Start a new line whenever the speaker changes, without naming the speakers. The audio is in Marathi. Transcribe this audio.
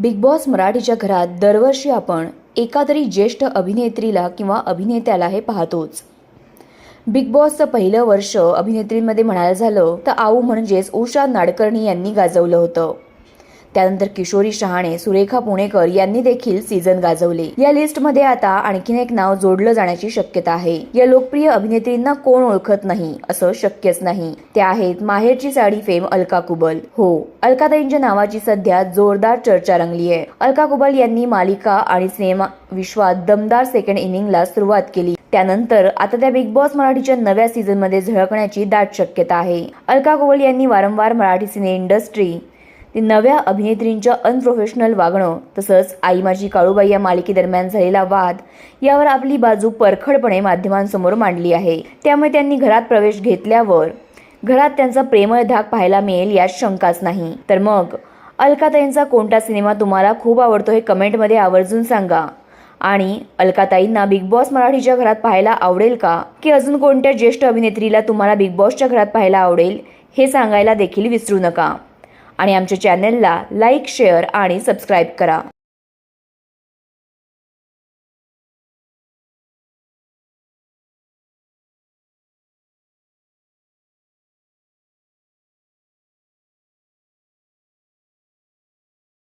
बिग बॉस मराठीच्या घरात दरवर्षी आपण एका तरी ज्येष्ठ अभिनेत्रीला किंवा अभिनेत्याला हे पाहतोच. बिग बॉसचं पहिलं वर्ष अभिनेत्रींमध्ये म्हणायला झालं तर आऊ म्हणजेच उषा नाडकर्णी यांनी गाजवलं होतं. त्यानंतर किशोरी शहाणे सुरेखा पुणेकर यांनी देखील सीझन गाजवले. या लिस्टमध्ये आता आणखीन एक नाव जोडलं जाण्याची शक्यता आहे. या लोकप्रिय अभिनेत्रींना कोण ओळखत नाही असं शक्यच नाही. त्या आहेत माहेरची साडी फेम अलका कुबल. हो अलकाताईंच्या नावाची सध्या जोरदार चर्चा रंगली आहे. अलका कुबल यांनी मालिका आणि सिनेमा विश्वात दमदार सेकंड इनिंगला सुरुवात केली. त्यानंतर आता त्या बिग बॉस मराठीच्या नव्या सीझनमध्ये झळकण्याची दाट शक्यता आहे. अलका कुबल यांनी वारंवार मराठी सिने इंडस्ट्री ते नव्या अभिनेत्रींच्या अनप्रोफेशनल वागणं तसंच आई माझी काळूबाई या मालिकेदरम्यान झालेला वाद यावर आपली बाजू परखडपणे माध्यमांसमोर मांडली आहे. त्यामुळे त्यांनी घरात प्रवेश घेतल्यावर घरात त्यांचा प्रेमळ धाक पाहायला मिळेल यात शंकाच नाही. तर मग अलकाताईंचा कोणता सिनेमा तुम्हाला खूप आवडतो हे कमेंटमध्ये आवर्जून सांगा. आणि अलकाताईंना बिग बॉस मराठीच्या घरात पाहायला आवडेल का? की अजून कोणत्या ज्येष्ठ अभिनेत्रीला तुम्हाला बिग बॉसच्या घरात पाहायला आवडेल हे सांगायला देखील विसरू नका. आणि आमच्या चॅनलला लाईक शेअर आणि सबस्क्राईब करा.